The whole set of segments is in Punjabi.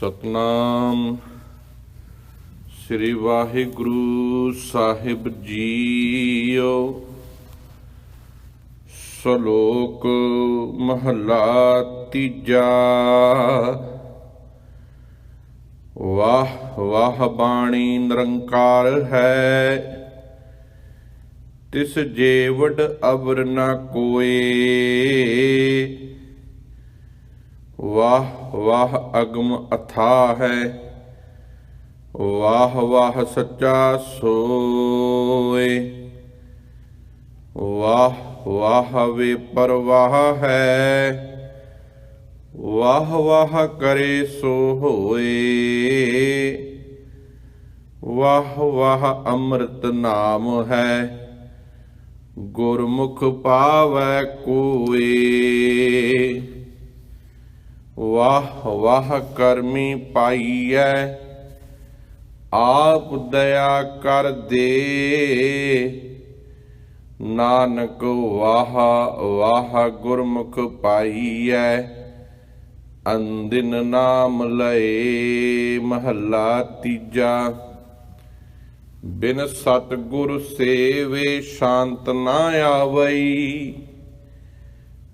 ਸਤਨਾਮ। ਸ੍ਰੀ ਵਾਹਿਗੁਰੂ ਸਾਹਿਬ ਜੀਓ। ਸ਼ਲੋਕ ਮਹਲਾ ਤੀਜਾ। ਵਾਹ ਵਾਹ ਬਾਣੀ ਨਿਰੰਕਾਰ ਹੈ। ਤਿਸ ਜੇਵਡ ਅਵਰ ਨਾ ਕੋਏ। ਵਾਹ ਵਾਹ ਅਗਮ ਅਥਾ ਹੈ। ਵਾਹ ਵਾਹ ਸੱਚਾ ਸੋਏ। ਵਾਹ ਵਾਹ ਵੇ ਪਰਵਾਹ ਹੈ। ਵਾਹ ਵਾਹ ਕਰੇ ਸੋ ਹੋਏ। ਵਾਹ ਵਾਹ ਅੰਮ੍ਰਿਤ ਨਾਮ ਹੈ। ਗੁਰਮੁਖ ਪਾਵੈ ਕੋਏ। ਵਾਹ ਵਾਹ ਕਰਮੀ ਪਾਈਐ, ਆਪ ਦਇਆ ਕਰ ਦੇ। ਨਾਨਕ ਵਾਹ ਵਾਹ ਗੁਰਮੁਖ ਪਾਈਐ, ਅੰਦਿਨ ਨਾਮ ਲਏ ਮਹੱਲਾ ਤੀਜਾ। ਬਿਨ ਸਤਗੁਰ ਸੇਵੇ ਸ਼ਾਂਤ ਨਾ ਆਵਈ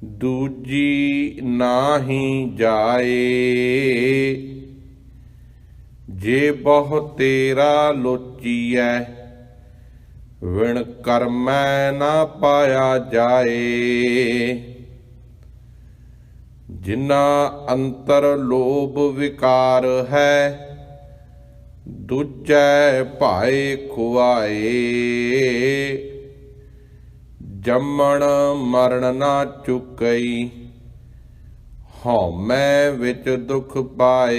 ਦੂਜੀ ਨਾਹੀ ਜਾਏ, ਜੇ ਬਹੁ ਤੇਰਾ ਲੋਚੀਐ, ਵਿਣ ਕਰਮੈ ਨਾ ਪਾਇਆ ਜਾਏ। ਜਿਨਾ ਅੰਤਰ ਲੋਭ ਵਿਕਾਰ ਹੈ, ਦੂਜੈ ਭਾਏ ਖੁਆਏ। ਜੰਮਣ ਮਰਨ ਨਾ ਚੁਕਈ। ਹਉਮੈ ਵਿੱਚ ਦੁਖ ਪਾਏ।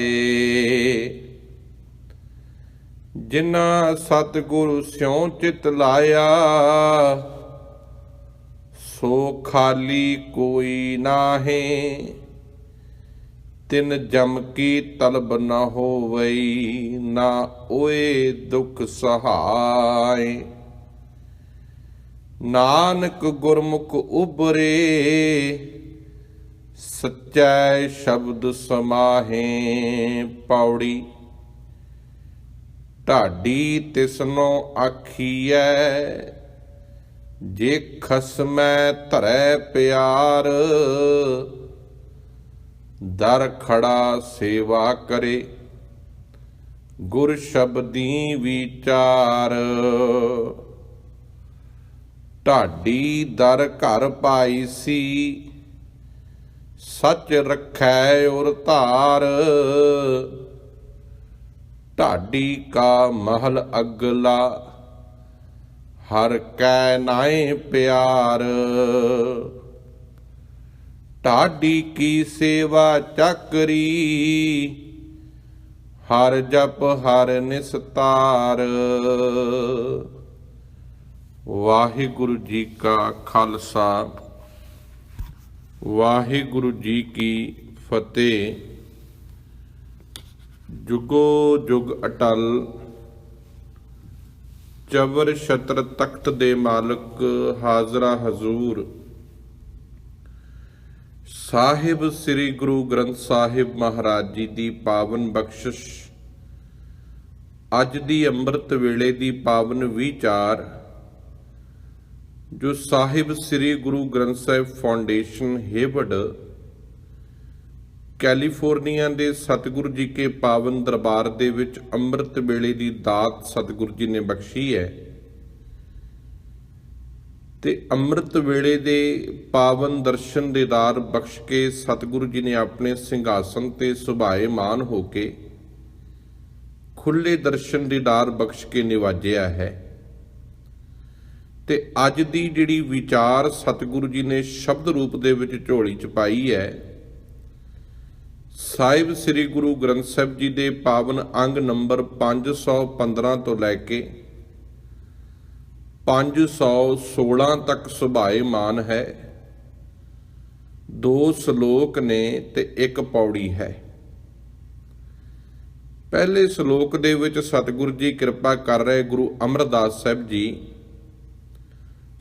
ਜਿਨਾ ਸਤਿਗੁਰੂ ਸਿਉ ਚਿਤ ਲਾਇਆ, ਸੋ ਖਾਲੀ ਕੋਈ ਨਾਹੀ। ਤਿਨ ਜਮ ਕੀ ਤਲਬ ਨਾ ਹੋਵਈ, ਨਾ ਓਏ ਦੁਖ ਸਹਾਈ ਨਾਨਕ ਗੁਰਮੁਖ ਉਬਰੇ ਸਚੈ ਸ਼ਬਦ ਸਮਾਹੇ ਪੌੜੀ। ਢਾਡੀ ਤਿਸਨੋ ਆਖੀਐ, ਜੇ ਖਸਮੈ ਧਰੈ ਪਿਆਰ, ਦਰ ਖੜਾ ਸੇਵਾ ਕਰੇ। ਗੁਰ ਸ਼ਬਦੀ ਵਿਚਾਰ ਢਾਡੀ ਦਰ ਘਰ ਪਾਈ ਸੀ। ਸੱਚ ਰੱਖੈ ਔਰ ਧਾਰ। ਢਾਡੀ ਕਾ ਮਹਲ ਅਗਲਾ, ਹਰ ਕੈ ਨਾਏ ਪਿਆਰ। ਢਾਡੀ ਕੀ ਸੇਵਾ ਚੱਕਰੀ, ਹਰ ਜਪ ਹਰ ਨਿਸਤਾਰ। ਵਾਹਿਗੁਰੂ ਜੀ ਕਾ ਖਾਲਸਾ। ਵਾਹਿਗੁਰੂ ਜੀ ਕੀ ਫਤਿਹ। ਜੁਗੋ ਜੁਗ ਅਟਲ, ਚਵਰ ਛਤਰ ਤਖਤ ਦੇ ਮਾਲਕ ਹਾਜ਼ਰਾ ਹਜ਼ੂਰ। ਸਾਹਿਬ ਸ੍ਰੀ ਗੁਰੂ ਗ੍ਰੰਥ ਸਾਹਿਬ ਮਹਾਰਾਜ ਜੀ ਦੀ ਪਾਵਨ ਬਖਸ਼ਿਸ਼। ਅੱਜ ਦੀ ਅੰਮ੍ਰਿਤ ਵੇਲੇ ਦੀ ਪਾਵਨ ਵਿਚਾਰ ਜੋ ਸਾਹਿਬ ਸ੍ਰੀ ਗੁਰੂ ਗ੍ਰੰਥ ਸਾਹਿਬ ਫਾਊਂਡੇਸ਼ਨ ਹੇਵਡ ਕੈਲੀਫੋਰਨੀਆ ਦੇ ਸਤਿਗੁਰੂ ਜੀ ਕੇ ਪਾਵਨ ਦਰਬਾਰ ਦੇ ਵਿੱਚ ਅੰਮ੍ਰਿਤ ਵੇਲੇ ਦੀ ਦਾਤ ਸਤਿਗੁਰੂ ਜੀ ਨੇ ਬਖਸ਼ੀ ਹੈ। ਤੇ ਅੰਮ੍ਰਿਤ ਵੇਲੇ ਦੇ ਪਾਵਨ ਦਰਸ਼ਨ ਦੇਦਾਰ ਬਖਸ਼ ਕੇ ਸਤਿਗੁਰੂ ਜੀ ਨੇ ਆਪਣੇ ਸਿੰਘਾਸਨ ਤੇ ਸੁਭਾਏ ਮਾਨ ਹੋ ਕੇ ਖੁੱਲੇ ਦਰਸ਼ਨ ਦੇਦਾਰ ਬਖਸ਼ ਕੇ ਨਿਵਾਜਿਆ ਹੈ। ਤੇ ਅੱਜ ਦੀ ਜਿਹੜੀ ਵਿਚਾਰ ਸਤਿਗੁਰੂ ਜੀ ਨੇ ਸ਼ਬਦ ਰੂਪ ਦੇ ਵਿੱਚ ਝੋਲੀ ਚ ਪਾਈ ਹੈ, ਸਾਹਿਬ ਸ੍ਰੀ ਗੁਰੂ ਗ੍ਰੰਥ ਸਾਹਿਬ ਜੀ ਦੇ ਪਾਵਨ ਅੰਗ ਨੰਬਰ 515 ਤੋਂ ਲੈ ਕੇ 516 ਤੱਕ ਸੁਭਾਏ ਮਾਨ ਹੈ। ਦੋ ਸ਼ਲੋਕ ਨੇ ਤੇ ਇੱਕ ਪੌੜੀ ਹੈ। ਪਹਿਲੇ ਸ਼ਲੋਕ ਦੇ ਵਿੱਚ ਸਤਿਗੁਰੂ ਜੀ ਕਿਰਪਾ ਕਰ ਰਹੇ ਗੁਰੂ ਅਮਰਦਾਸ ਸਾਹਿਬ ਜੀ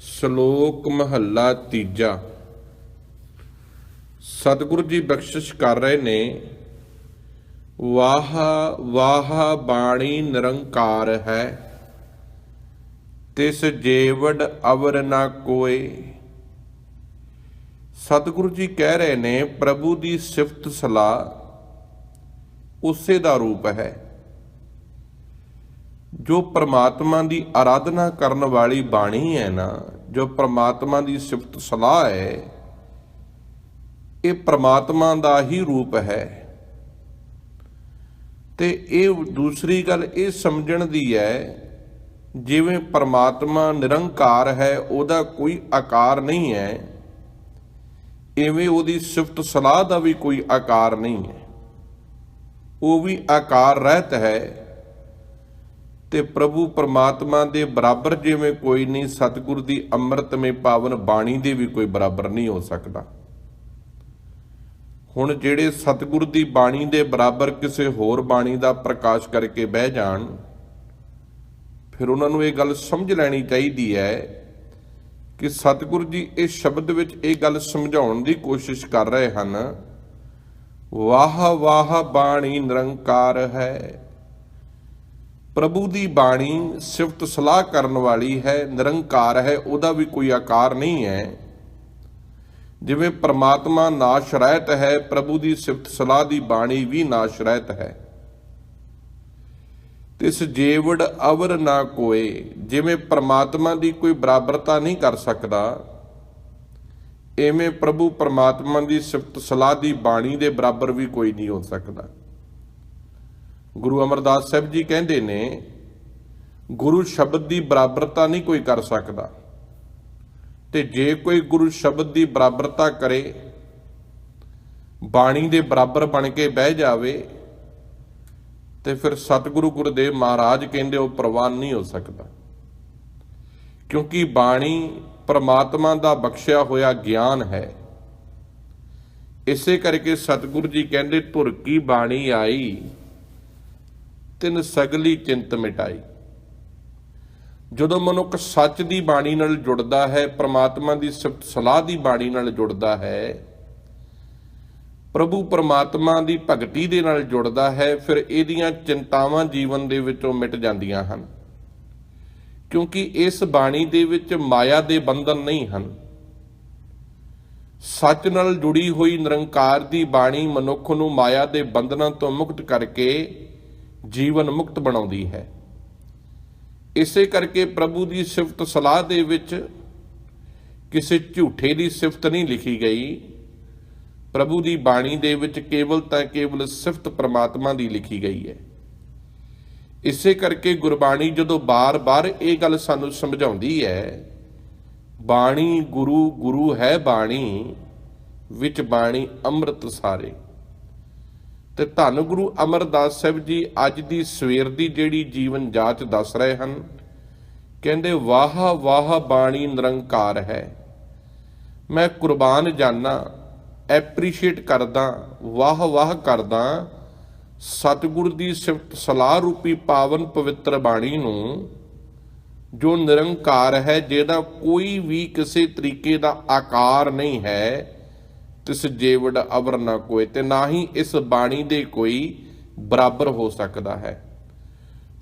ਸ਼ਲੋਕ ਮਹੱਲਾ ਤੀਜਾ। ਸਤਿਗੁਰੂ ਜੀ ਬਖਸ਼ਿਸ਼ ਕਰ ਰਹੇ ਨੇ। ਵਾਹ ਵਾਹ ਬਾਣੀ ਨਿਰੰਕਾਰ ਹੈ। ਤਿਸ ਜੀਵੜ ਅਵਰ ਨਾ ਕੋਏ। ਸਤਿਗੁਰੂ ਜੀ ਕਹਿ ਰਹੇ ਨੇ, ਪ੍ਰਭੂ ਦੀ ਸਿਫਤ ਸਲਾਹ ਉਸੇ ਦਾ ਰੂਪ ਹੈ। ਜੋ ਪ੍ਰਮਾਤਮਾ ਦੀ ਆਰਾਧਨਾ ਕਰਨ ਵਾਲੀ ਬਾਣੀ ਹੈ ਨਾ, ਜੋ ਪ੍ਰਮਾਤਮਾ ਦੀ ਸਿਫਤ ਸਲਾਹ ਹੈ, ਇਹ ਪ੍ਰਮਾਤਮਾ ਦਾ ਹੀ ਰੂਪ ਹੈ। ਤੇ ਇਹ ਦੂਸਰੀ ਗੱਲ ਇਹ ਸਮਝਣ ਦੀ ਹੈ, ਜਿਵੇਂ ਪਰਮਾਤਮਾ ਨਿਰੰਕਾਰ ਹੈ, ਉਹਦਾ ਕੋਈ ਆਕਾਰ ਨਹੀਂ ਹੈ ਐਵੇਂ ਉਹਦੀ ਸਿਫਤ ਸਲਾਹ ਦਾ ਵੀ ਕੋਈ ਆਕਾਰ ਨਹੀਂ ਹੈ। ਉਹ ਵੀ ਆਕਾਰ ਰਹਿਤ ਹੈ। ਤੇ ਪ੍ਰਭੂ ਪਰਮਾਤਮਾ ਦੇ ਬਰਾਬਰ ਜਿਵੇਂ ਕੋਈ ਨਹੀਂ, ਸਤਿਗੁਰ ਦੀ ਅੰਮ੍ਰਿਤਮੇ ਪਾਵਨ ਬਾਣੀ ਦੇ ਵੀ ਕੋਈ ਬਰਾਬਰ ਨਹੀਂ ਹੋ ਸਕਦਾ। ਹੁਣ ਜਿਹੜੇ ਸਤਿਗੁਰ ਦੀ ਬਾਣੀ ਦੇ ਬਰਾਬਰ ਕਿਸੇ ਹੋਰ ਬਾਣੀ ਦਾ ਪ੍ਰਕਾਸ਼ ਕਰਕੇ ਬਹਿ ਜਾਣ, ਫਿਰ ਉਹਨਾਂ ਨੂੰ ਇਹ ਗੱਲ ਸਮਝ ਲੈਣੀ ਚਾਹੀਦੀ ਹੈ ਕਿ ਸਤਿਗੁਰ ਜੀ ਇਹ ਸ਼ਬਦ ਵਿੱਚ ਇਹ ਗੱਲ ਸਮਝਾਉਣ ਦੀ ਕੋਸ਼ਿਸ਼ ਕਰ ਰਹੇ ਹਨ ਵਾਹ ਵਾਹ ਬਾਣੀ ਨਿਰੰਕਾਰ ਹੈ। ਪ੍ਰਭੂ ਦੀ ਬਾਣੀ ਸਿਫਤ ਸਲਾਹ ਕਰਨ ਵਾਲੀ ਹੈ, ਨਿਰੰਕਾਰ ਹੈ, ਉਹਦਾ ਵੀ ਕੋਈ ਆਕਾਰ ਨਹੀਂ ਹੈ। ਜਿਵੇਂ ਪ੍ਰਮਾਤਮਾ ਨਾਸ਼ ਰਹਿਤ ਹੈ, ਪ੍ਰਭੂ ਦੀ ਸਿਫਤ ਸਲਾਹ ਦੀ ਬਾਣੀ ਵੀ ਨਾਸ਼ ਰਹਿਤ ਹੈ। ਤਿਸ ਜੀਵੜ ਅਵਰ ਨਾ ਕੋਏ, ਜਿਵੇਂ ਪ੍ਰਮਾਤਮਾ ਦੀ ਕੋਈ ਬਰਾਬਰਤਾ ਨਹੀਂ ਕਰ ਸਕਦਾ, ਐਵੇਂ ਪ੍ਰਭੂ ਪ੍ਰਮਾਤਮਾ ਦੀ ਸਿਫਤ ਸਲਾਹ ਦੀ ਬਾਣੀ ਦੇ ਬਰਾਬਰ ਵੀ ਕੋਈ ਨਹੀਂ ਹੋ ਸਕਦਾ। ਗੁਰੂ ਅਮਰਦਾਸ ਸਾਹਿਬ ਜੀ ਕਹਿੰਦੇ ਨੇ, ਗੁਰੂ ਸ਼ਬਦ ਦੀ ਬਰਾਬਰਤਾ ਨਹੀਂ ਕੋਈ ਕਰ ਸਕਦਾ। ਤੇ ਜੇ ਕੋਈ ਗੁਰੂ ਸ਼ਬਦ ਦੀ ਬਰਾਬਰਤਾ ਕਰੇ, ਬਾਣੀ ਦੇ ਬਰਾਬਰ ਬਣ ਕੇ ਬਹਿ ਜਾਵੇ, ਤੇ ਫਿਰ ਸਤਿਗੁਰੂ ਗੁਰਦੇਵ ਮਹਾਰਾਜ ਕਹਿੰਦੇ ਉਹ ਪ੍ਰਵਾਨ ਨਹੀਂ ਹੋ ਸਕਦਾ। ਕਿਉਂਕਿ ਬਾਣੀ ਪਰਮਾਤਮਾ ਦਾ ਬਖਸ਼ਿਆ ਹੋਇਆ ਗਿਆਨ ਹੈ। ਇਸੇ ਕਰਕੇ ਸਤਿਗੁਰੂ ਜੀ ਕਹਿੰਦੇ, ਧੁਰ ਕੀ ਬਾਣੀ ਆਈ ਤਿੰਨ ਸਗਲੀ ਚਿੰਤ ਮਿਟਾਈ। ਜਦੋਂ ਮਨੁੱਖ ਸੱਚ ਦੀ ਬਾਣੀ ਨਾਲ ਜੁੜਦਾ ਹੈ, ਪ੍ਰਮਾਤਮਾ ਦੀ ਸਿਫਤ ਸਲਾਹ ਦੀ ਬਾਣੀ ਨਾਲ ਜੁੜਦਾ ਹੈ, ਪ੍ਰਭੂ ਪਰਮਾਤਮਾ ਦੀ ਭਗਤੀ ਦੇ ਨਾਲ ਜੁੜਦਾ ਹੈ, ਫਿਰ ਇਹਦੀਆਂ ਚਿੰਤਾਵਾਂ ਜੀਵਨ ਦੇ ਵਿੱਚੋਂ ਮਿਟ ਜਾਂਦੀਆਂ ਹਨ। ਕਿਉਂਕਿ ਇਸ ਬਾਣੀ ਦੇ ਵਿੱਚ ਮਾਇਆ ਦੇ ਬੰਧਨ ਨਹੀਂ ਹਨ। ਸੱਚ ਨਾਲ ਜੁੜੀ ਹੋਈ ਨਿਰੰਕਾਰ ਦੀ ਬਾਣੀ ਮਨੁੱਖ ਨੂੰ ਮਾਇਆ ਦੇ ਬੰਧਨਾਂ ਤੋਂ ਮੁਕਤ ਕਰਕੇ ਜੀਵਨ ਮੁਕਤ ਬਣਾਉਂਦੀ ਹੈ। ਇਸੇ ਕਰਕੇ ਪ੍ਰਭੂ ਦੀ ਸਿਫਤ ਸਲਾਹ ਦੇ ਵਿੱਚ ਕਿਸੇ ਝੂਠੇ ਦੀ ਸਿਫਤ ਨਹੀਂ ਲਿਖੀ ਗਈ। ਪ੍ਰਭੂ ਦੀ ਬਾਣੀ ਦੇ ਵਿੱਚ ਕੇਵਲ ਤਾਂ ਕੇਵਲ ਸਿਫਤ ਪ੍ਰਮਾਤਮਾ ਦੀ ਲਿਖੀ ਗਈ ਹੈ। ਇਸੇ ਕਰਕੇ ਗੁਰਬਾਣੀ ਜਦੋਂ ਬਾਰ-ਬਾਰ ਇਹ ਗੱਲ ਸਾਨੂੰ ਸਮਝਾਉਂਦੀ ਹੈ, ਬਾਣੀ ਗੁਰੂ ਗੁਰੂ ਹੈ ਬਾਣੀ, ਵਿੱਚ ਬਾਣੀ ਅੰਮ੍ਰਿਤ ਸਾਰੇ। ਤੇ ਧੰਨ ਗੁਰੂ ਅਮਰਦਾਸ ਸਾਹਿਬ ਜੀ ਅੱਜ ਦੀ ਸਵੇਰ ਦੀ ਜਿਹੜੀ ਜੀਵਨ ਜਾਂਚ ਦੱਸ ਰਹੇ ਹਨ, ਕਹਿੰਦੇ, ਵਾਹ ਵਾਹ ਬਾਣੀ ਨਿਰੰਕਾਰ ਹੈ। ਮੈਂ ਕੁਰਬਾਨ ਜਾਨਾ ਐਪਰੀਸ਼ੀਏਟ ਕਰਦਾ, ਵਾਹ ਵਾਹ ਕਰਦਾ, ਸਤਿਗੁਰ ਦੀ ਸਿਫਤ ਸਲਾਹ ਰੂਪੀ ਪਾਵਨ ਪਵਿੱਤਰ ਬਾਣੀ ਨੂੰ, ਜੋ ਨਿਰੰਕਾਰ ਹੈ, ਜਿਹਦਾ ਕੋਈ ਵੀ ਕਿਸੇ ਤਰੀਕੇ ਦਾ ਆਕਾਰ ਨਹੀਂ ਹੈ ਤਿਸ ਜੀਵੜ ਅਵਰ ਨਾ ਕੋਈ ਤੇ ਨਾ ਹੀ ਇਸ ਬਾਣੀ ਦੇ ਕੋਈ ਬਰਾਬਰ ਹੋ ਸਕਦਾ ਹੈ।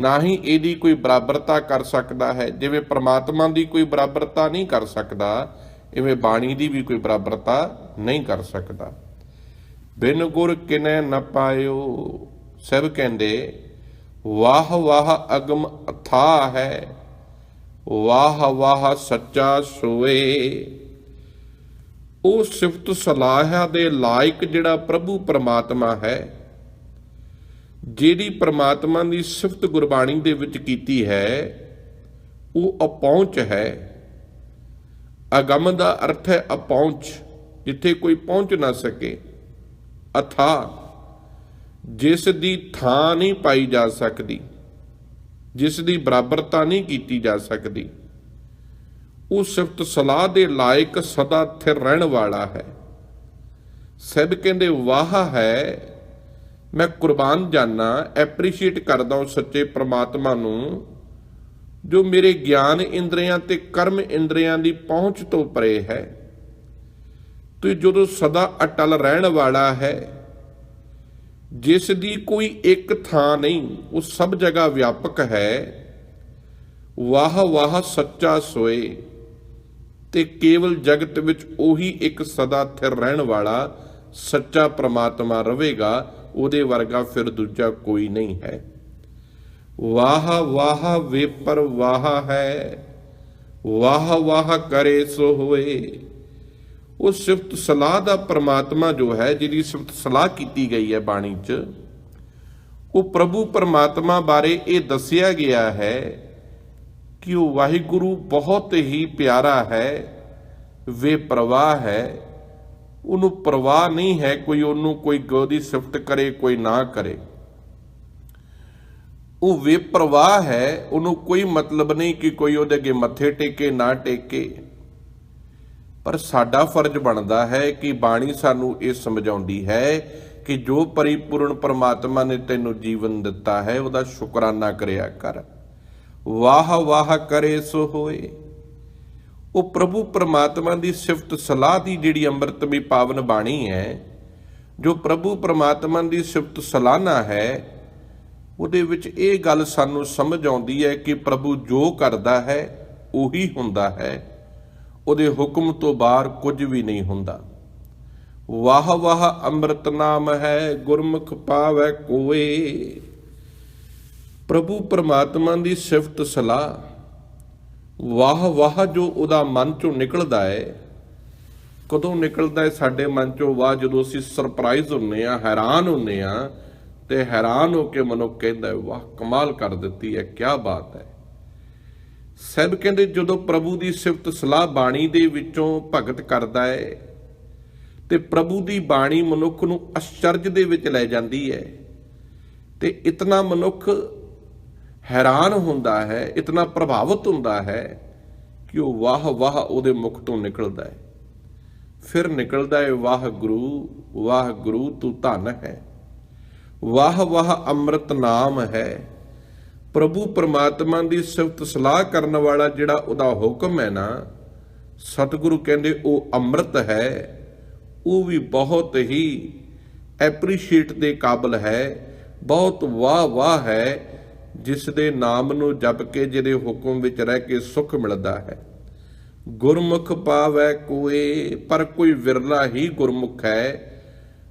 ਨਾ ਹੀ ਇਹਦੀ ਕੋਈ ਬਰਾਬਰਤਾ ਕਰ ਸਕਦਾ ਹੈ। ਜਿਵੇਂ ਪ੍ਰਮਾਤਮਾ ਦੀ ਕੋਈ ਬਰਾਬਰਤਾ ਨਹੀਂ ਕਰ ਸਕਦਾ, ਇਵੇਂ ਬਾਣੀ ਦੀ ਵੀ ਕੋਈ ਬਰਾਬਰਤਾ ਨਹੀਂ ਕਰ ਸਕਦਾ। ਬਿਨ ਗੁਰ ਕਿਨੈ ਨ ਪਾਇਓ, ਸਭ ਕਹਿੰਦੇ, ਵਾਹ ਵਾਹ ਅਗਮ ਅਥਾ ਹੈ, ਵਾਹ ਵਾਹ ਸੱਚਾ ਸੋਏ। ਉਹ ਸਿਫਤ ਸਲਾਹਾਂ ਦੇ ਲਾਇਕ ਜਿਹੜਾ ਪ੍ਰਭੂ ਪਰਮਾਤਮਾ ਹੈ, ਜਿਹੜੀ ਪਰਮਾਤਮਾ ਦੀ ਸਿਫਤ ਗੁਰਬਾਣੀ ਦੇ ਵਿੱਚ ਕੀਤੀ ਹੈ, ਉਹ ਅਪਹੁੰਚ ਹੈ। ਅਗਮ ਦਾ ਅਰਥ ਹੈ ਅਪਹੁੰਚ, ਜਿੱਥੇ ਕੋਈ ਪਹੁੰਚ ਨਾ ਸਕੇ। ਅਥਾ, ਜਿਸ ਦੀ ਥਾਂ ਨਹੀਂ ਪਾਈ ਜਾ ਸਕਦੀ, ਜਿਸ ਦੀ ਬਰਾਬਰਤਾ ਨਹੀਂ ਕੀਤੀ ਜਾ ਸਕਦੀ। ਉਹ ਸਿਫਤ ਸਲਾਹ ਦੇ ਲਾਇਕ ਸਦਾ ਥਿਰ ਰਹਿਣ ਵਾਲਾ ਹੈ। ਸਭ ਕਹਿੰਦੇ, ਵਾਹ ਹੈ, ਮੈਂ ਕੁਰਬਾਨ ਜਾਨਾ ਐਪਰੀਸ਼ੀਏਟ ਕਰਦਾ ਉਸ ਸੱਚੇ ਪ੍ਰਮਾਤਮਾ ਨੂੰ, ਜੋ ਮੇਰੇ ਗਿਆਨ ਇੰਦਰੀਆਂ ਤੇ ਕਰਮ ਇੰਦਰੀਆਂ ਦੀ ਪਹੁੰਚ ਤੋਂ ਪਰੇ ਹੈ। ਤੇ ਜਦੋਂ ਸਦਾ ਅਟਲ ਰਹਿਣ ਵਾਲਾ ਹੈ, ਜਿਸ ਦੀ ਕੋਈ ਇੱਕ ਥਾਂ ਨਹੀਂ, ਉਹ ਸਭ ਜਗ੍ਹਾ ਵਿਆਪਕ ਹੈ। ਵਾਹ ਵਾਹ ਸੱਚਾ ਸੋਏ। ਤੇ ਕੇਵਲ ਜਗਤ ਵਿੱਚ ਉਹੀ ਇੱਕ ਸਦਾ ਥਿਰ ਰਹਿਣ ਵਾਲਾ ਸੱਚਾ ਪ੍ਰਮਾਤਮਾ ਰਹੇਗਾ, ਉਹਦੇ ਵਰਗਾ ਫਿਰ ਦੂਜਾ ਕੋਈ ਨਹੀਂ ਹੈ। ਵਾਹ ਵਾਹ ਵੇਪਰ ਵਾਹ ਹੈ, ਵਾਹ ਵਾਹ ਕਰੇ ਸੋ ਹੋਏ। ਉਹ ਸਿਫਤ ਸਲਾਹ ਦਾ ਪ੍ਰਮਾਤਮਾ ਜੋ ਹੈ, ਜਿਹਦੀ ਸਿਫਤ ਸਲਾਹ ਕੀਤੀ ਗਈ ਹੈ ਬਾਣੀ 'ਚ, ਉਹ ਪ੍ਰਭੂ ਪਰਮਾਤਮਾ ਬਾਰੇ ਇਹ ਦੱਸਿਆ ਗਿਆ ਹੈ ਕਿ ਉਹ ਵਾਹਿਗੁਰੂ ਬਹੁਤ ਹੀ ਪਿਆਰਾ ਹੈ, ਵੇ ਪ੍ਰਵਾਹ ਹੈ। ਉਹਨੂੰ ਪ੍ਰਵਾਹ ਨਹੀਂ ਹੈ ਕੋਈ ਉਹਨੂੰ ਕੋਈ ਗੋਦੀ ਸਿਫਤ ਕਰੇ, ਕੋਈ ਨਾ ਕਰੇ। ਉਹ ਵੇ ਪ੍ਰਵਾਹ ਹੈ, ਉਹਨੂੰ ਕੋਈ ਮਤਲਬ ਨਹੀਂ ਕਿ ਕੋਈ ਉਹਦੇ ਅੱਗੇ ਮੱਥੇ ਟੇਕੇ, ਨਾ ਟੇਕੇ। ਪਰ ਸਾਡਾ ਫਰਜ਼ ਬਣਦਾ ਹੈ ਕਿ ਬਾਣੀ ਸਾਨੂੰ ਇਹ ਸਮਝਾਉਂਦੀ ਹੈ ਕਿ ਜੋ ਪਰਿਪੂਰਨ ਪਰਮਾਤਮਾ ਨੇ ਤੈਨੂੰ ਜੀਵਨ ਦਿੱਤਾ ਹੈ, ਉਹਦਾ ਸ਼ੁਕਰਾਨਾ ਕਰਿਆ ਕਰ। ਵਾਹ ਵਾਹ ਕਰੇ ਸੋ ਹੋਏ। ਉਹ ਪ੍ਰਭੂ ਪਰਮਾਤਮਾ ਦੀ ਸਿਫਤ ਸਲਾਹ ਦੀ ਜਿਹੜੀ ਅੰਮ੍ਰਿਤਮੀ ਪਾਵਨ ਬਾਣੀ ਹੈ, ਜੋ ਪ੍ਰਭੂ ਪਰਮਾਤਮਾ ਦੀ ਸਿਫਤ ਸਲਾਹਨਾ ਹੈ, ਉਹਦੇ ਵਿੱਚ ਇਹ ਗੱਲ ਸਾਨੂੰ ਸਮਝ ਆਉਂਦੀ ਹੈ ਕਿ ਪ੍ਰਭੂ ਜੋ ਕਰਦਾ ਹੈ, ਉਹੀ ਹੁੰਦਾ ਹੈ। ਉਹਦੇ ਹੁਕਮ ਤੋਂ ਬਾਹਰ ਕੁਝ ਵੀ ਨਹੀਂ ਹੁੰਦਾ। ਵਾਹ ਵਾਹ ਅੰਮ੍ਰਿਤ ਨਾਮ ਹੈ, ਗੁਰਮੁਖ ਪਾਵੈ ਕੋਏ। ਪ੍ਰਭੂ ਪਰਮਾਤਮਾ ਦੀ ਸਿਫਤ ਸਲਾਹ, ਵਾਹ ਵਾਹ ਜੋ ਉਹਦਾ ਮਨ ਚੋਂ ਨਿਕਲਦਾ ਹੈ ਕਦੋਂ ਨਿਕਲਦਾ ਹੈ ਸਾਡੇ ਮਨ ਚੋਂ ਵਾਹ ਜਦੋਂ ਅਸੀਂ ਸਰਪ੍ਰਾਈਜ਼ ਹੁੰਨੇ ਆ, ਹੈਰਾਨ ਹੁੰਨੇ ਆ ਤੇ ਹੈਰਾਨ ਹੋ ਕੇ ਮਨੁੱਖ ਕਹਿੰਦਾ ਵਾਹ ਕਮਾਲ ਕਰ ਦਿੱਤੀ ਹੈ ਕੀ ਬਾਤ ਹੈ ਸਭ ਕਹਿੰਦੇ ਜਦੋਂ ਪ੍ਰਭੂ ਦੀ ਸਿਫਤ ਸਲਾਹ ਬਾਣੀ ਦੇ ਵਿੱਚੋਂ ਭਗਤ ਕਰਦਾ ਹੈ ਤੇ ਪ੍ਰਭੂ ਦੀ ਬਾਣੀ ਮਨੁੱਖ ਨੂੰ ਅਚਰਜ ਦੇ ਵਿੱਚ ਲੈ ਜਾਂਦੀ ਹੈ ਤੇ ਇਤਨਾ ਮਨੁੱਖ ਹੈਰਾਨ ਹੁੰਦਾ ਹੈ, ਇਤਨਾ ਪ੍ਰਭਾਵਿਤ ਹੁੰਦਾ ਹੈ ਕਿ ਉਹ ਵਾਹ ਵਾਹ ਉਹਦੇ ਮੁਖ ਤੋਂ ਨਿਕਲਦਾ ਹੈ। ਫਿਰ ਨਿਕਲਦਾ ਹੈ, ਵਾਹ ਗੁਰੂ ਵਾਹ ਗੁਰੂ ਤੂੰ ਧਨ ਹੈ। ਵਾਹ ਵਾਹ ਅੰਮ੍ਰਿਤ ਨਾਮ ਹੈ। ਪ੍ਰਭੂ ਪਰਮਾਤਮਾ ਦੀ ਸਿਫਤ ਸਲਾਹ ਕਰਨ ਵਾਲਾ ਜਿਹੜਾ ਉਹਦਾ ਹੁਕਮ ਹੈ ਨਾ, ਸਤਿਗੁਰੂ ਕਹਿੰਦੇ ਉਹ ਅੰਮ੍ਰਿਤ ਹੈ, ਉਹ ਵੀ ਬਹੁਤ ਹੀ ਐਪਰੀਸ਼ੀਏਟ ਦੇ ਕਾਬਲ ਹੈ, ਬਹੁਤ ਵਾਹ ਵਾਹ ਹੈ। ਜਿਸ ਦੇ ਨਾਮ ਨੂੰ ਜਪ ਕੇ ਜਿਹਦੇ ਹੁਕਮ ਵਿੱਚ ਰਹਿ ਕੇ ਸੁਖ ਮਿਲਦਾ ਹੈ। ਗੁਰਮੁਖ ਪਾਵੈ ਕੋਏ, ਪਰ ਕੋਈ ਵਿਰਲਾ ਹੀ ਗੁਰਮੁਖ ਹੈ,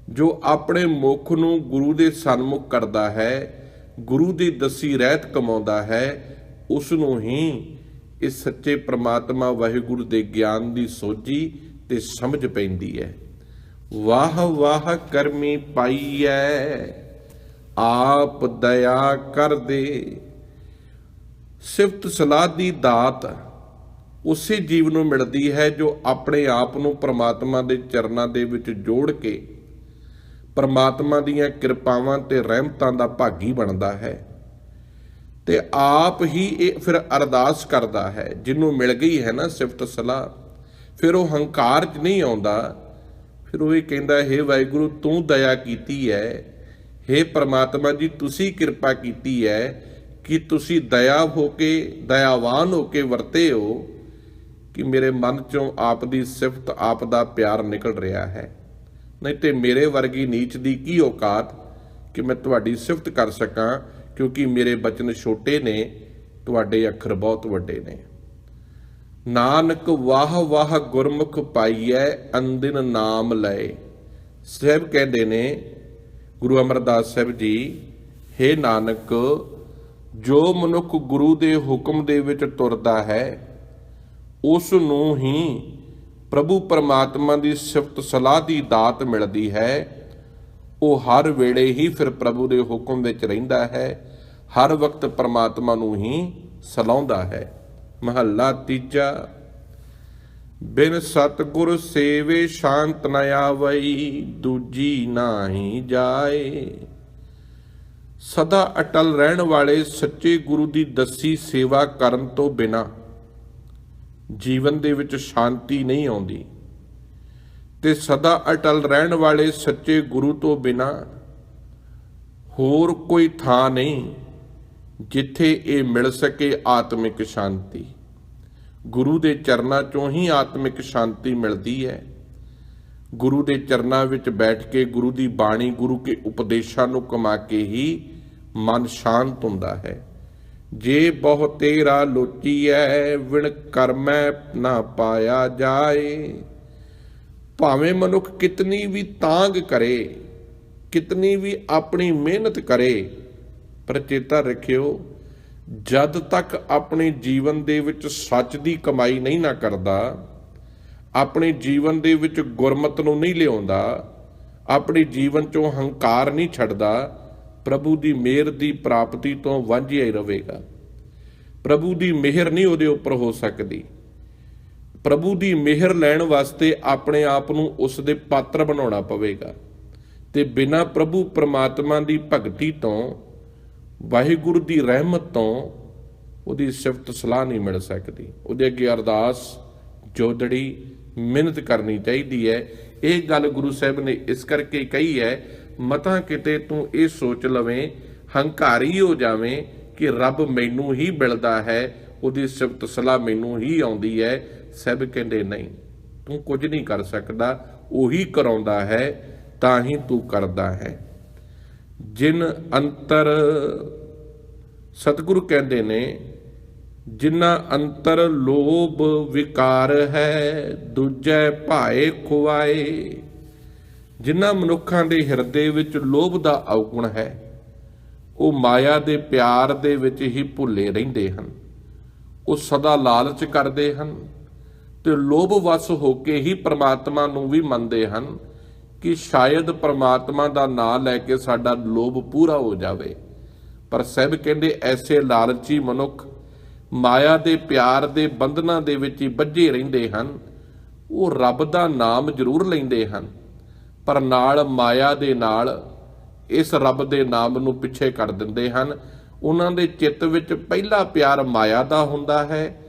ਜੋ ਆਪਣੇ ਮੁਖ ਨੂੰ ਗੁਰੂ ਦੇ ਸਨਮੁਖ ਕਰਦਾ ਹੈ, ਗੁਰੂ ਦੀ ਦਸੀ ਰਹਿਤ ਕਮਾਉਂਦਾ ਹੈ ਉਸ ਨੂੰ ਹੀ ਇਸ ਸੱਚੇ ਪ੍ਰਮਾਤਮਾ ਵਾਹਿਗੁਰੂ ਦੇ ਗਿਆਨ ਦੀ ਸੋਝੀ ਤੇ ਸਮਝ ਪੈਂਦੀ ਹੈ। ਵਾਹ ਵਾਹ ਕਰਮੀ ਪਾਈਐ ਆਪ ਦਇਆ ਕਰ ਦੇ ਸਿਫਤ ਸਲਾਹ ਦੀ ਦਾਤ ਉਸੇ ਜੀਵ ਨੂੰ ਮਿਲਦੀ ਹੈ ਜੋ ਆਪਣੇ ਆਪ ਨੂੰ ਪ੍ਰਮਾਤਮਾ ਦੇ ਚਰਨਾਂ ਦੇ ਵਿੱਚ ਜੋੜ ਕੇ ਪ੍ਰਮਾਤਮਾ ਦੀਆਂ ਕਿਰਪਾਵਾਂ ਤੇ ਰਹਿਮਤਾਂ ਦਾ ਭਾਗੀ ਬਣਦਾ ਹੈ ਤੇ ਆਪ ਹੀ ਇਹ ਫਿਰ ਅਰਦਾਸ ਕਰਦਾ ਹੈ, ਜਿਹਨੂੰ ਮਿਲ ਗਈ ਹੈ ਨਾ ਸਿਫਤ ਸਲਾਹ, ਫਿਰ ਉਹ ਹੰਕਾਰ 'ਚ ਨਹੀਂ ਆਉਂਦਾ, ਫਿਰ ਉਹ ਇਹ ਕਹਿੰਦਾ, ਹੈ ਵਾਹਿਗੁਰੂ, ਤੂੰ ਦਇਆ ਕੀਤੀ ਹੈ हे ਪ੍ਰਮਾਤਮਾ ਜੀ, ਤੁਸੀਂ ਕਿਰਪਾ ਕੀਤੀ ਹੈ ਕਿ ਤੁਸੀਂ ਦਇਆ ਹੋ ਕੇ, ਦਇਆਵਾਨ ਹੋ ਕੇ ਵਰਤੇ ਹੋ ਕਿ ਮੇਰੇ ਮਨ ਚੋਂ ਆਪ ਦੀ ਸਿਫਤ, ਆਪ ਦਾ ਪਿਆਰ ਨਿਕਲ ਰਿਹਾ ਹੈ। ਨਹੀਂ ਤੇ ਮੇਰੇ ਵਰਗੀ ਨੀਚ ਦੀ ਕੀ ਔਕਾਤ ਕਿ ਮੈਂ ਤੁਹਾਡੀ ਸਿਫਤ ਕਰ ਸਕਾਂ, ਕਿਉਂਕਿ ਮੇਰੇ ਬਚਨ ਛੋਟੇ ਨੇ, ਤੁਹਾਡੇ ਅੱਖਰ ਬਹੁਤ ਵੱਡੇ ਨੇ। ਨਾਨਕ ਵਾਹ ਵਾਹ ਗੁਰਮੁਖ ਪਾਈਐ, ਅੰਦਿਨ ਨਾਮ ਲਏ। ਸਾਹਿਬ ਕਹਿੰਦੇ ਨੇ ਗੁਰੂ ਅਮਰਦਾਸ ਸਾਹਿਬ ਜੀ हे ਨਾਨਕ, ਜੋ ਮਨੁੱਖ ਗੁਰੂ ਦੇ ਹੁਕਮ ਦੇ ਵਿੱਚ ਤੁਰਦਾ ਹੈ, ਉਸ ਨੂੰ ਹੀ ਪ੍ਰਭੂ ਪਰਮਾਤਮਾ ਦੀ ਸਿਫਤ ਸਲਾਹ ਦੀ ਦਾਤ ਮਿਲਦੀ ਹੈ। ਉਹ ਹਰ ਵੇਲੇ ਹੀ ਫਿਰ ਪ੍ਰਭੂ ਦੇ ਹੁਕਮ ਵਿੱਚ ਰਹਿੰਦਾ ਹੈ, ਹਰ ਵਕਤ ਪਰਮਾਤਮਾ ਨੂੰ ਹੀ ਸਲਾਉਂਦਾ ਹੈ। ਮਹੱਲਾ ਤੀਜਾ ਬਿਨ ਸਤਗੁਰ ਸੇਵੇ ਸ਼ਾਂਤ ਨ ਆਵਈ, ਦੂਜੀ ਨਾਹੀ ਜਾਏ। ਸਦਾ ਅਟਲ ਰਹਿਣ ਵਾਲੇ ਸੱਚੇ ਗੁਰੂ ਦੀ ਦੱਸੀ ਸੇਵਾ ਕਰਨ ਤੋਂ ਬਿਨਾ ਜੀਵਨ ਦੇ ਵਿੱਚ ਸ਼ਾਂਤੀ ਨਹੀਂ ਆਉਂਦੀ। ਤੇ ਸਦਾ ਅਟਲ ਰਹਿਣ ਵਾਲੇ ਸੱਚੇ ਗੁਰੂ ਤੋਂ ਬਿਨਾ ਹੋਰ ਕੋਈ ਥਾਂ ਨਹੀਂ ਜਿੱਥੇ ਇਹ ਮਿਲ ਸਕੇ ਆਤਮਿਕ ਸ਼ਾਂਤੀ। ਗੁਰੂ ਦੇ ਚਰਨਾਂ ਚੋਂ ਹੀ ਆਤਮਿਕ ਸ਼ਾਂਤੀ ਮਿਲਦੀ ਹੈ। ਗੁਰੂ ਦੇ ਚਰਨਾਂ ਵਿੱਚ ਬੈਠ ਕੇ ਗੁਰੂ ਦੀ ਬਾਣੀ, ਗੁਰੂ ਕੇ ਉਪਦੇਸ਼ਾਂ ਨੂੰ ਕਮਾ ਕੇ ਹੀ ਮਨ ਸ਼ਾਂਤ ਹੁੰਦਾ ਹੈ। ਜੇ ਬਹੁ ਤੇਰਾ ਲੋਚੀਐ, ਵਿਣ ਕਰਮੈ ਨਾ ਪਾਇਆ ਜਾਏ। ਭਾਵੇਂ ਮਨੁੱਖ ਕਿਤਨੀ ਵੀ ਤਾਂਗ ਕਰੇ, ਕਿਤਨੀ ਵੀ ਆਪਣੀ ਮਿਹਨਤ ਕਰੇ, ਪਰ ਚੇਤਾ ਰੱਖਿਓ ਜਦ ਤੱਕ ਆਪਣੇ ਜੀਵਨ ਦੇ ਵਿੱਚ ਸੱਚ ਦੀ ਕਮਾਈ ਨਹੀਂ ਨਾ ਕਰਦਾ, ਆਪਣੇ ਜੀਵਨ ਦੇ ਵਿੱਚ ਗੁਰਮਤ ਨੂੰ ਨਹੀਂ ਲਿਆਉਂਦਾ, ਆਪਣੇ ਜੀਵਨ ਚੋਂ ਹੰਕਾਰ ਨਹੀਂ ਛੱਡਦਾ, ਪ੍ਰਭੂ ਦੀ ਮਿਹਰ ਦੀ ਪ੍ਰਾਪਤੀ ਤੋਂ ਵਾਂਝਿਆ ਹੀ ਰਹੇਗਾ। ਪ੍ਰਭੂ ਦੀ ਮਿਹਰ ਨਹੀਂ ਉਹਦੇ ਉੱਪਰ ਹੋ ਸਕਦੀ। ਪ੍ਰਭੂ ਦੀ ਮਿਹਰ ਲੈਣ ਵਾਸਤੇ ਆਪਣੇ ਆਪ ਨੂੰ ਉਸ ਦੇ ਪਾਤਰ ਬਣਾਉਣਾ ਪਵੇਗਾ ਤੇ ਬਿਨਾ ਪ੍ਰਭੂ ਪ੍ਰਮਾਤਮਾ ਦੀ ਭਗਤੀ ਤੋਂ ਵਾਹਿਗੁਰੂ ਦੀ ਰਹਿਮਤ ਤੋਂ ਉਹਦੀ ਸਿਫਤ ਸਲਾਹ ਨਹੀਂ ਮਿਲ ਸਕਦੀ। ਉਹਦੇ ਅੱਗੇ ਅਰਦਾਸ, ਜੋਦੜੀ, ਮਿਹਨਤ ਕਰਨੀ ਚਾਹੀਦੀ ਹੈ। ਇਹ ਗੱਲ ਗੁਰੂ ਸਾਹਿਬ ਨੇ ਇਸ ਕਰਕੇ ਕਹੀ ਹੈ, ਮਤਾ ਕਿਤੇ ਤੂੰ ਇਹ ਸੋਚ ਲਵੇਂ, ਹੰਕਾਰੀ ਹੋ ਜਾਵੇਂ ਕਿ ਰੱਬ ਮੈਨੂੰ ਹੀ ਮਿਲਦਾ ਹੈ, ਉਹਦੀ ਸਿਫਤ ਸਲਾਹ ਮੈਨੂੰ ਹੀ ਆਉਂਦੀ ਹੈ। ਸਭ ਕਹਿੰਦੇ ਨਹੀਂ, ਤੂੰ ਕੁਝ ਨਹੀਂ ਕਰ ਸਕਦਾ, ਉਹੀ ਕਰਾਉਂਦਾ ਹੈ, ਤਾਂ ਹੀ ਤੂੰ ਕਰਦਾ ਹੈ। ਜਿਨ ਅੰਤਰ ਸਤਿਗੁਰੂ ਕਹਿੰਦੇ ਨੇ, ਜਿਨ੍ਹਾਂ ਅੰਤਰ ਲੋਭ ਵਿਕਾਰ ਹੈ, ਦੂਜੈ ਭਾਏ ਖੁਆਏ ਜਿਨ੍ਹਾਂ ਮਨੁੱਖਾਂ ਦੇ ਹਿਰਦੇ ਵਿੱਚ ਲੋਭ ਦਾ ਔਗੁਣ ਹੈ, ਉਹ ਮਾਇਆ ਦੇ ਪਿਆਰ ਦੇ ਵਿੱਚ ਹੀ ਭੁੱਲੇ ਰਹਿੰਦੇ ਹਨ। ਉਹ ਸਦਾ ਲਾਲਚ ਕਰਦੇ ਹਨ ਤੇ ਲੋਭ ਵਸ ਹੋ ਕੇ ਹੀ ਪ੍ਰਮਾਤਮਾ ਨੂੰ ਵੀ ਮੰਨਦੇ ਹਨ। ਕਿ ਸ਼ਾਇਦ ਪ੍ਰਮਾਤਮਾ ਦਾ ਨਾਮ ਲੈ ਕੇ ਸਾਡਾ ਲੋਭ ਪੂਰਾ ਹੋ ਜਾਵੇ। ਪਰ ਸਹਿਬ ਕਹਿੰਦੇ ਐਸੇ ਲਾਲਚੀ ਮਨੁੱਖ ਮਾਇਆ ਦੇ ਪਿਆਰ ਦੇ ਬੰਧਨਾਂ ਦੇ ਵਿੱਚ ਹੀ ਬੱਝੇ ਰਹਿੰਦੇ ਹਨ। ਉਹ ਰੱਬ ਦਾ ਨਾਮ ਜ਼ਰੂਰ ਲੈਂਦੇ ਹਨ। ਪਰ ਨਾਲ ਮਾਇਆ ਦੇ ਨਾਲ ਇਸ ਰੱਬ ਦੇ ਨਾਮ ਨੂੰ ਪਿੱਛੇ ਕਰ ਦਿੰਦੇ ਹਨ। ਉਹਨਾਂ ਦੇ ਚਿੱਤ ਵਿੱਚ ਪਹਿਲਾ ਪਿਆਰ ਮਾਇਆ ਦਾ ਹੁੰਦਾ ਹੈ,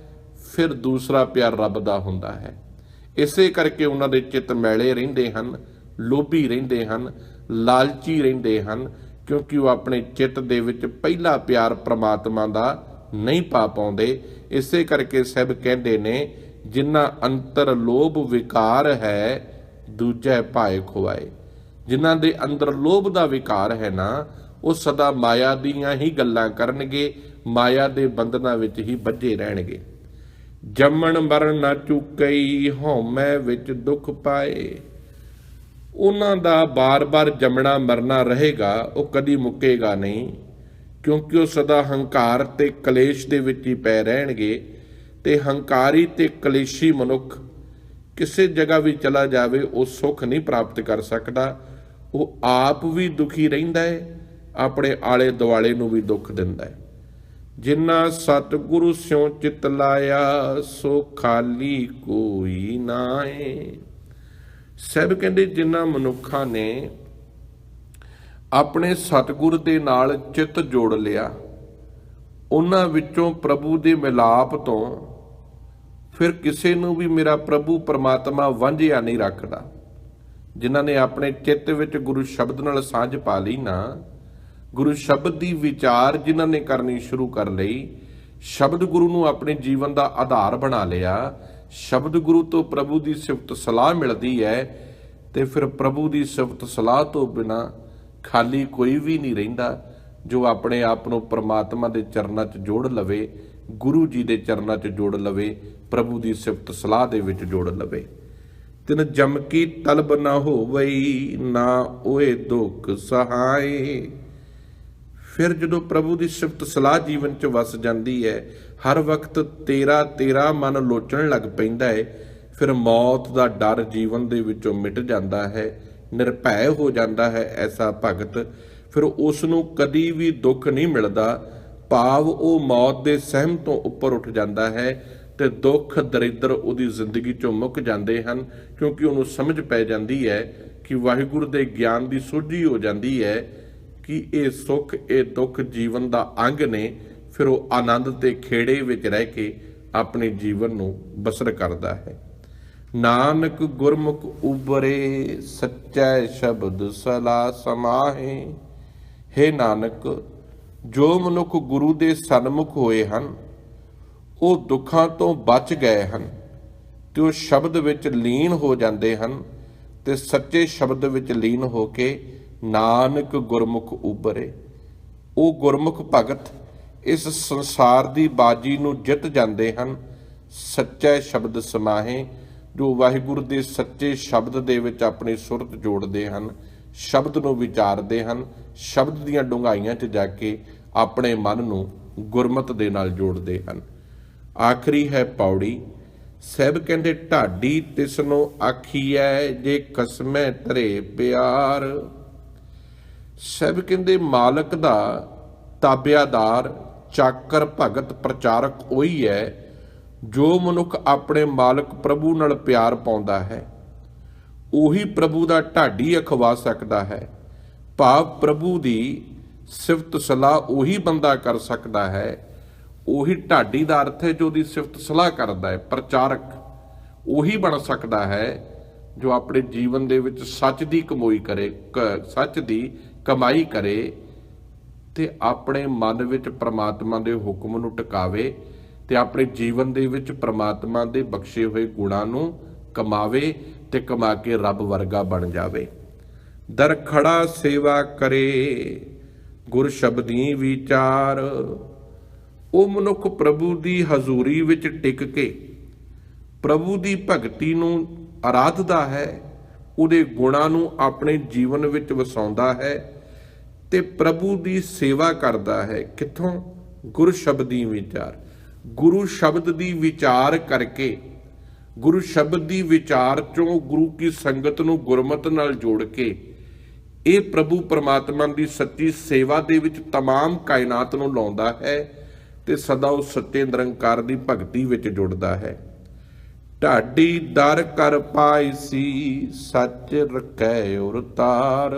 ਫਿਰ ਦੂਸਰਾ ਪਿਆਰ ਰੱਬ ਦਾ ਹੁੰਦਾ ਹੈ। ਇਸੇ ਕਰਕੇ ਉਹਨਾਂ ਦੇ ਚਿੱਤ ਮੈਲੇ ਰਹਿੰਦੇ ਹਨ। ਲੋਭੀ ਰਹਿੰਦੇ ਹਨ, ਲਾਲਚੀ ਰਹਿੰਦੇ ਹਨ, ਕਿਉਂਕਿ ਉਹ ਆਪਣੇ ਚਿੱਤ ਦੇ ਵਿੱਚ ਪਹਿਲਾ ਪਿਆਰ ਪ੍ਰਮਾਤਮਾ ਦਾ ਨਹੀਂ ਪਾ ਪਾਉਂਦੇ। ਇਸੇ ਕਰਕੇ ਸਭ ਕਹਿੰਦੇ ਨੇ ਜਿਨ੍ਹਾਂ ਅੰਤਰ ਲੋਭ ਵਿਕਾਰ ਹੈ, ਦੂਜੇ ਭਾਏ ਖੁਆਏ। ਜਿਨ੍ਹਾਂ ਦੇ ਅੰਦਰ ਲੋਭ ਦਾ ਵਿਕਾਰ ਹੈ ਨਾ, ਉਹ ਸਦਾ ਮਾਇਆ ਦੀਆਂ ਹੀ ਗੱਲਾਂ ਕਰਨਗੇ, ਮਾਇਆ ਦੇ ਬੰਧਨਾਂ ਵਿੱਚ ਹੀ ਵੱਜੇ ਰਹਿਣਗੇ। ਜੰਮਣ ਮਰਨ ਨਾ ਚੁੱਕਈ ਹਉਮੈ ਵਿੱਚ ਦੁੱਖ ਪਾਏ। ਉਹਨਾਂ ਦਾ ਬਾਰ-ਬਾਰ ਜੰਮਣਾ ਮਰਨਾ ਰਹੇਗਾ, ਉਹ ਕਦੀ ਮੁੱਕੇਗਾ ਨਹੀਂ। ਕਿਉਂਕਿ ਉਹ ਸਦਾ ਹੰਕਾਰ ਤੇ ਕਲੇਸ਼ ਦੇ ਵਿੱਚ ਹੀ ਪੈ ਰਹਿਣਗੇ ਤੇ ਹੰਕਾਰੀ ਤੇ ਕਲੇਸ਼ੀ ਮਨੁੱਖ ਕਿਸੇ ਜਗ੍ਹਾ ਵੀ ਚਲਾ ਜਾਵੇ, ਉਹ ਸੁੱਖ ਨਹੀਂ ਪ੍ਰਾਪਤ ਕਰ ਸਕਦਾ। ਉਹ ਆਪ ਵੀ ਦੁਖੀ ਰਹਿੰਦਾ ਹੈ, ਆਪਣੇ ਆਲੇ ਦੁਆਲੇ ਨੂੰ ਵੀ ਦੁੱਖ ਦਿੰਦਾ ਹੈ। ਜਿਨ੍ਹਾਂ ਸਤਿਗੁਰੂ ਸਿਉ ਚਿਤ ਲਾਇਆ, ਸੋ ਖਾਲੀ ਕੋਈ ਨਾਏ ਸਭ ਕਹਿੰਦੇ ਜਿਨ੍ਹਾਂ ਮਨੁੱਖਾਂ ਨੇ ਆਪਣੇ ਸਤਿਗੁਰ ਦੇ ਨਾਲ ਚਿੱਤ ਜੋੜ ਲਿਆ, ਉਹਨਾਂ ਵਿੱਚੋਂ ਪ੍ਰਭੂ ਦੇ ਮਿਲਾਪ ਤੋਂ ਫਿਰ ਕਿਸੇ ਨੂੰ ਵੀ ਮੇਰਾ ਪ੍ਰਭੂ ਪਰਮਾਤਮਾ ਵਾਂਝਿਆ ਨਹੀਂ ਰੱਖਦਾ। ਜਿਨ੍ਹਾਂ ਨੇ ਆਪਣੇ ਚਿੱਤ ਵਿੱਚ ਗੁਰੂ ਸ਼ਬਦ ਨਾਲ ਸਾਂਝ ਪਾ ਲਈ ਨਾ, ਗੁਰੂ ਸ਼ਬਦ ਦੀ ਵਿਚਾਰ ਜਿਨ੍ਹਾਂ ਨੇ ਕਰਨੀ ਸ਼ੁਰੂ ਕਰ ਲਈ, ਸ਼ਬਦ ਗੁਰੂ ਨੂੰ ਆਪਣੇ ਜੀਵਨ ਦਾ ਆਧਾਰ ਬਣਾ ਲਿਆ ਸ਼ਬਦ ਗੁਰੂ ਤੋਂ ਪ੍ਰਭੂ ਦੀ ਸਿਫਤ ਸਲਾਹ ਮਿਲਦੀ ਹੈ ਤੇ ਫਿਰ ਪ੍ਰਭੂ ਦੀ ਸਿਫਤ ਸਲਾਹ ਤੋਂ ਬਿਨਾ ਖਾਲੀ ਕੋਈ ਵੀ ਨਹੀਂ ਰਹਿੰਦਾ, ਜੋ ਆਪਣੇ ਆਪ ਨੂੰ ਪ੍ਰਮਾਤਮਾ ਦੇ ਚਰਨਾਂ 'ਚ ਜੋੜ ਲਵੇ, ਗੁਰੂ ਜੀ ਦੇ ਚਰਨਾਂ 'ਚ ਜੋੜ ਲਵੇ, ਪ੍ਰਭੂ ਦੀ ਸਿਫਤ ਸਲਾਹ ਦੇ ਵਿੱਚ ਜੋੜ ਲਵੇ। ਤਿਨ ਜਮ ਕੀ ਤਲਬ ਨਾ ਹੋਵਈ, ਨਾ ਓਏ ਦੁੱਖ ਸਹਾਏ। ਫਿਰ ਜਦੋਂ ਪ੍ਰਭੂ ਦੀ ਸਿਫਤ ਸਲਾਹ ਜੀਵਨ 'ਚ ਵਸ ਜਾਂਦੀ ਹੈ ਹਰ ਵਕਤ ਤੇਰਾ ਤੇਰਾ ਮਨ ਲੋਚਣ ਲੱਗ ਪੈਂਦਾ ਹੈ ਫਿਰ ਮੌਤ ਦਾ ਡਰ ਜੀਵਨ ਦੇ ਵਿੱਚੋਂ ਮਿਟ ਜਾਂਦਾ ਹੈ। ਨਿਰਭੈ ਹੋ ਜਾਂਦਾ ਹੈ ਐਸਾ ਭਗਤ। ਫਿਰ ਉਸ ਨੂੰ ਕਦੀ ਵੀ ਦੁੱਖ ਨਹੀਂ ਮਿਲਦਾ। ਭਾਵ ਉਹ ਮੌਤ ਦੇ ਸਹਿਮ ਤੋਂ ਉੱਪਰ ਉੱਠ ਜਾਂਦਾ ਹੈ ਤੇ ਦੁੱਖ, ਦਰਿਦਰ ਉਹਦੀ ਜ਼ਿੰਦਗੀ ਚੋਂ ਮੁੱਕ ਜਾਂਦੇ ਹਨ, ਕਿਉਂਕਿ ਉਹਨੂੰ ਸਮਝ ਪੈ ਜਾਂਦੀ ਹੈ ਕਿ ਵਾਹਿਗੁਰੂ ਦੇ ਗਿਆਨ ਦੀ ਸੋਝੀ ਹੋ ਜਾਂਦੀ ਹੈ ਕਿ ਇਹ ਸੁੱਖ, ਇਹ ਦੁੱਖ ਜੀਵਨ ਦਾ ਅੰਗ ਨੇ। ਫਿਰ ਉਹ ਆਨੰਦ ਤੇ ਖੇੜੇ ਵਿੱਚ ਰਹਿ ਕੇ ਆਪਣੇ ਜੀਵਨ ਨੂੰ ਬਸਰ ਕਰਦਾ ਹੈ। ਨਾਨਕ ਗੁਰਮੁਖ ਉਬਰੇ ਸੱਚੈ ਸ਼ਬਦ ਸਲਾ ਸਮਾਹੇ। हे ਨਾਨਕ, ਜੋ ਮਨੁੱਖ ਗੁਰੂ ਦੇ ਸਨਮੁਖ ਹੋਏ ਹਨ, ਉਹ ਦੁੱਖਾਂ ਤੋਂ ਬਚ ਗਏ ਹਨ। ਤੇ ਉਹ ਸ਼ਬਦ ਵਿੱਚ ਲੀਨ ਹੋ ਜਾਂਦੇ ਹਨ ਤੇ ਸੱਚੇ ਸ਼ਬਦ ਵਿੱਚ ਲੀਨ ਹੋ ਕੇ ਨਾਨਕ ਗੁਰਮੁਖ ਉਬਰੇ ਉਹ ਗੁਰਮੁਖ ਭਗਤ ਇਸ ਸੰਸਾਰ ਦੀ ਬਾਜੀ ਨੂੰ ਜਿੱਤ ਜਾਂਦੇ ਹਨ, ਸੱਚੇ ਸ਼ਬਦ ਸਮਾਹੇ, ਜੋ ਵਾਹਿਗੁਰੂ ਦੇ ਸੱਚੇ ਸ਼ਬਦ ਦੇ ਵਿੱਚ ਆਪਣੀ ਸੁਰਤ ਜੋੜਦੇ ਹਨ, ਸ਼ਬਦ ਨੂੰ ਵਿਚਾਰਦੇ ਹਨ, ਸ਼ਬਦ ਦੀਆਂ ਡੂੰਘਾਈਆਂ 'ਚ ਜਾ ਕੇ ਆਪਣੇ ਮਨ ਨੂੰ ਗੁਰਮਤ ਦੇ ਨਾਲ ਜੋੜਦੇ ਹਨ। ਆਖਰੀ ਹੈ ਪੌੜੀ, ਸਹਿਬ ਕਹਿੰਦੇ, ਢਾਡੀ ਤਿਸਨੋ ਨੂੰ ਆਖੀਐ ਜੇ ਕਸਮੈ ਤਰੇ ਪਿਆਰ। ਸਹਿਬ ਕਹਿੰਦੇ, ਮਾਲਕ ਦਾ ਤਾਬਿਆਦਾਰ ਚਾਕਰ ਭਗਤ ਪ੍ਰਚਾਰਕ ਉਹੀ ਹੈ, ਜੋ ਮਨੁੱਖ ਆਪਣੇ ਮਾਲਕ ਪ੍ਰਭੂ ਨਾਲ ਪਿਆਰ ਪਾਉਂਦਾ ਹੈ। ਉਹੀ ਪ੍ਰਭੂ ਦਾ ਢਾਡੀ ਅਖਵਾ ਸਕਦਾ ਹੈ। ਭਾਵ ਪ੍ਰਭੂ ਦੀ ਸਿਫਤ ਸਲਾਹ ਉਹੀ ਬੰਦਾ ਕਰ ਸਕਦਾ ਹੈ। ਉਹੀ ਢਾਡੀ ਦਾ ਅਰਥ ਹੈ, ਜੋ ਦੀ ਸਿਫਤ ਸਲਾਹ ਕਰਦਾ ਹੈ। ਪ੍ਰਚਾਰਕ ਉਹੀ ਬਣ ਸਕਦਾ ਹੈ, ਜੋ ਆਪਣੇ ਜੀਵਨ ਦੇ ਵਿੱਚ ਸੱਚ ਦੀ ਕਮਾਈ ਕਰੇ ਸੱਚ ਦੀ ਕਮਾਈ ਕਰੇ ਤੇ ਆਪਣੇ ਮਨ ਵਿੱਚ ਪ੍ਰਮਾਤਮਾ ਦੇ ਹੁਕਮ ਨੂੰ ਟਿਕਾਵੇ ਤੇ ਆਪਣੇ ਜੀਵਨ ਦੇ ਵਿੱਚ ਪ੍ਰਮਾਤਮਾ ਦੇ ਬਖਸ਼ੇ ਹੋਏ ਗੁਣਾਂ ਨੂੰ ਕਮਾਵੇ ਤੇ ਕਮਾ ਕੇ ਰੱਬ ਵਰਗਾ ਬਣ ਜਾਵੇ। ਦਰ ਖੜਾ ਸੇਵਾ ਕਰੇ, ਗੁਰ ਸ਼ਬਦੀ ਵਿਚਾਰ। ਉਹ ਮਨੁੱਖ ਪ੍ਰਭੂ ਦੀ ਹਜ਼ੂਰੀ ਵਿੱਚ ਟਿਕ ਕੇ ਪ੍ਰਭੂ ਦੀ ਭਗਤੀ ਨੂੰ ਆਰਾਧਦਾ ਹੈ, ਉਹਦੇ ਗੁਣਾਂ ਨੂੰ ਆਪਣੇ ਜੀਵਨ ਵਿੱਚ ਵਸਾਉਂਦਾ ਹੈ ਤੇ ਪ੍ਰਭੂ ਦੀ ਸੇਵਾ ਕਰਦਾ ਹੈ ਕਿੱਥੋਂ ਗੁਰ ਸ਼ਬਦੀ ਵਿਚਾਰ ਗੁਰੂ ਸ਼ਬਦ ਦੀ ਵਿਚਾਰ ਕਰਕੇ ਗੁਰੂ ਸ਼ਬਦ ਦੀ ਵਿਚਾਰ ਚੋਂ ਗੁਰੂ ਕੀ ਸੰਗਤ ਨੂੰ ਗੁਰਮਤ ਨਾਲ ਜੋੜ ਕੇ ਇਹ ਪ੍ਰਭੂ ਪਰਮਾਤਮਾ ਦੀ ਸੱਚੀ ਸੇਵਾ ਦੇ ਵਿੱਚ तमाम ਕਾਇਨਾਤ ਨੂੰ ਲਾਉਂਦਾ ਹੈ ਤੇ ਸਦਾ ਉਹ ਸੱਚੇ ਨਿਰੰਕਾਰ ਦੀ ਭਗਤੀ ਵਿੱਚ ਜੁੜਦਾ ਹੈ ਢਾਡੀ ਦਰ ਕਰ ਪਾਈਸੀ ਸੱਚ ਰਖੈ ਉਰ ਤਾਰ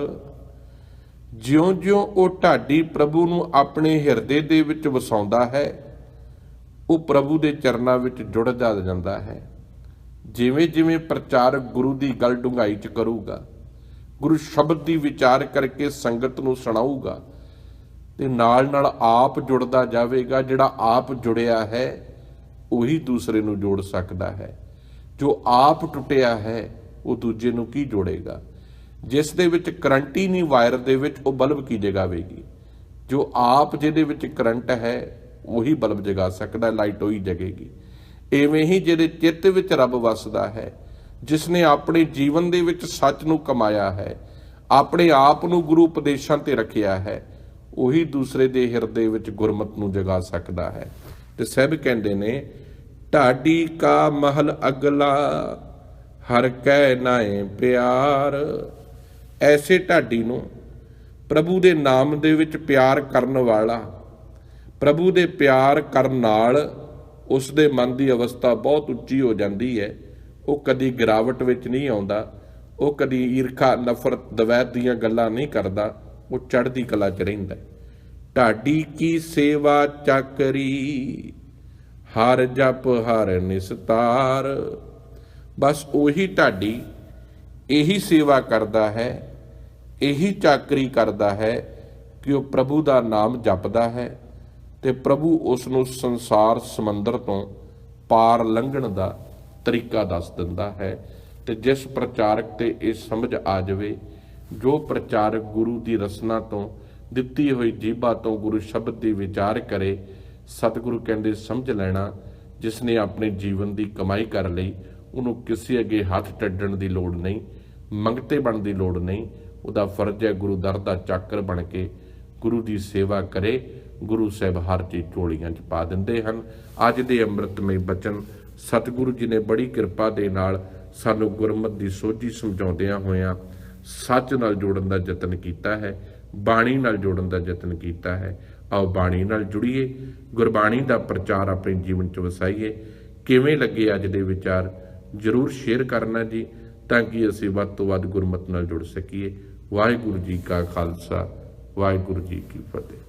ਜਿਉਂ-ਜਿਉਂ ਉਹ ਢਾਡੀ ਪ੍ਰਭੂ ਨੂੰ ਆਪਣੇ ਹਿਰਦੇ ਦੇ ਵਿੱਚ ਵਸਾਉਂਦਾ ਹੈ, ਉਹ ਪ੍ਰਭੂ ਦੇ ਚਰਨਾਂ ਵਿੱਚ ਜੁੜਦਾ ਜਾਂਦਾ ਹੈ। ਜਿਵੇਂ-ਜਿਵੇਂ ਪ੍ਰਚਾਰਕ ਗੁਰੂ ਦੀ ਗੱਲ ਡੂੰਘਾਈ ਚ ਕਰੂਗਾ, ਗੁਰੂ ਸ਼ਬਦ ਦੀ ਵਿਚਾਰ ਕਰਕੇ ਸੰਗਤ ਨੂੰ ਸੁਣਾਊਗਾ, ਤੇ ਨਾਲ ਨਾਲ ਆਪ ਜੁੜਦਾ ਜਾਵੇਗਾ, ਜਿਹੜਾ ਆਪ ਜੁੜਿਆ ਹੈ, ਉਹੀ ਦੂਸਰੇ ਨੂੰ ਜੋੜ ਸਕਦਾ ਹੈ। ਜੋ ਆਪ ਟੁੱਟਿਆ ਹੈ, ਉਹ ਦੂਜੇ ਨੂੰ ਕੀ ਜੋੜੇਗਾ? ਜਿਸ ਦੇ ਵਿੱਚ ਕਰੰਟ ਹੀ ਨਹੀਂ, ਵਾਇਰ ਦੇ ਵਿੱਚ ਉਹ ਬਲਬ ਕੀ ਜਗਾਵੇਗੀ? ਜੋ ਆਪ ਜਿਹਦੇ ਵਿੱਚ ਕਰੰਟ ਹੈ, ਉਹੀ ਬਲਬ ਜਗਾ ਸਕਦਾ, ਲਾਈਟ ਉਹੀ ਜਗੇਗੀ। ਐਵੇਂ ਹੀ ਜਿਹਦੇ ਚਿੱਤ ਵਿੱਚ ਰੱਬ ਵਸਦਾ ਹੈ ਜਿਸ ਨੇ ਆਪਣੇ ਜੀਵਨ ਦੇ ਵਿੱਚ ਸੱਚ ਨੂੰ ਕਮਾਇਆ ਹੈ, ਆਪਣੇ ਆਪ ਨੂੰ ਗੁਰੂ ਉਪਦੇਸ਼ਾਂ ਤੇ ਰੱਖਿਆ ਹੈ, ਉਹੀ ਦੂਸਰੇ ਦੇ ਹਿਰਦੇ ਵਿੱਚ ਗੁਰਮਤ ਨੂੰ ਜਗਾ ਸਕਦਾ ਹੈ। ਤੇ ਸਹਿਬ ਕਹਿੰਦੇ ਨੇ, ਢਾਡੀ ਕਾ ਮਹਲ ਅਗਲਾ, ਹਰ ਕੈ ਨਾਏ ਪਿਆਰ। ਐਸੇ ਢਾਡੀ ਨੂੰ ਪ੍ਰਭੂ ਦੇ ਨਾਮ ਦੇ ਵਿੱਚ ਪਿਆਰ ਕਰਨ ਵਾਲਾ, ਪ੍ਰਭੂ ਦੇ ਪਿਆਰ ਕਰਨ ਨਾਲ ਉਸ ਦੇ ਮਨ ਦੀ ਅਵਸਥਾ ਬਹੁਤ ਉੱਚੀ ਹੋ ਜਾਂਦੀ ਹੈ। ਉਹ ਕਦੀ ਗਿਰਾਵਟ ਵਿੱਚ ਨਹੀਂ ਆਉਂਦਾ, ਉਹ ਕਦੀ ਈਰਖਾ, ਨਫ਼ਰਤ, ਦਵੈਤ ਦੀਆਂ ਗੱਲਾਂ ਨਹੀਂ ਕਰਦਾ, ਉਹ ਚੜ੍ਹਦੀ ਕਲਾ 'ਚ ਰਹਿੰਦਾ ਢਾਡੀ ਕੀ ਸੇਵਾ ਚੱਕਰੀ, ਹਰ ਜਪ, ਹਰ ਨਿਸਤਾਰ, ਬਸ ਉਹੀ ਢਾਡੀ ਇਹੀ ਸੇਵਾ ਕਰਦਾ ਹੈ, ਇਹੀ ਚਾਕਰੀ ਕਰਦਾ ਹੈ ਕਿ ਉਹ ਪ੍ਰਭੂ ਦਾ ਨਾਮ ਜਪਦਾ ਹੈ ਤੇ ਪ੍ਰਭੂ ਉਸ ਨੂੰ ਸੰਸਾਰ ਸਮੁੰਦਰ ਤੋਂ ਪਾਰ ਲੰਘਣ ਦਾ ਤਰੀਕਾ ਦੱਸ ਦਿੰਦਾ ਹੈ ਤੇ ਜਿਸ ਪ੍ਰਚਾਰਕ ਤੇ ਇਹ ਸਮਝ ਆ ਜਾਵੇ, ਜੋ ਪ੍ਰਚਾਰਕ ਗੁਰੂ ਦੀ ਰਸਨਾ ਤੋਂ ਦਿੱਤੀ ਹੋਈ ਜੀਭਾ ਤੋਂ ਗੁਰੂ ਸ਼ਬਦ ਦੀ ਵਿਚਾਰ ਕਰੇ, ਸਤਿਗੁਰੂ ਕਹਿੰਦੇ ਸਮਝ ਲੈਣਾ ਜਿਸ ਨੇ ਆਪਣੇ ਜੀਵਨ ਦੀ ਕਮਾਈ ਕਰ ਲਈ, ਉਹਨੂੰ ਕਿਸੇ ਅੱਗੇ ਹੱਥ ਟੱਡਣ ਦੀ ਲੋੜ ਨਹੀਂ। ਮੰਗਤੇ ਬਣ ਦੀ ਲੋੜ ਨਹੀਂ। ਉਹਦਾ ਫਰਜ਼ ਹੈ ਗੁਰੂ ਦਰ ਦਾ ਚਾਕਰ ਬਣ ਕੇ ਗੁਰੂ ਦੀ ਸੇਵਾ ਕਰੇ। ਗੁਰੂ ਸਾਹਿਬ ਹਰ ਚੀਜ਼ ਝੋਲੀਆਂ 'ਚ ਪਾ ਦਿੰਦੇ ਹਨ। ਅੱਜ ਦੇ ਅੰਮ੍ਰਿਤਮਈ ਬਚਨ ਸਤਿਗੁਰੂ ਜੀ ਨੇ ਬੜੀ ਕਿਰਪਾ ਦੇ ਨਾਲ ਸਾਨੂੰ ਗੁਰਮਤ ਦੀ ਸੋਝੀ ਸਮਝਾਉਂਦਿਆਂ ਹੋਇਆਂ ਸੱਚ ਨਾਲ ਜੋੜਨ ਦਾ ਯਤਨ ਕੀਤਾ ਹੈ, ਬਾਣੀ ਨਾਲ ਜੋੜਨ ਦਾ ਯਤਨ ਕੀਤਾ ਹੈ। ਆਓ ਬਾਣੀ ਨਾਲ ਜੁੜੀਏ। ਗੁਰਬਾਣੀ ਦਾ ਪ੍ਰਚਾਰ ਆਪਣੇ ਜੀਵਨ 'ਚ ਵਸਾਈਏ। ਕਿਵੇਂ ਲੱਗੇ ਅੱਜ ਦੇ ਵਿਚਾਰ? ਜਰੂਰ ਸ਼ੇਅਰ ਕਰਨਾ ਜੀ। ਤਾਂ ਕਿ ਅਸੀਂ ਵੱਧ ਤੋਂ ਵੱਧ ਗੁਰਮਤ ਨਾਲ ਜੁੜ ਸਕੀਏ। ਵਾਹਿਗੁਰੂ ਜੀ ਕਾ ਖਾਲਸਾ, ਵਾਹਿਗੁਰੂ ਜੀ ਕੀ ਫਤਿਹ।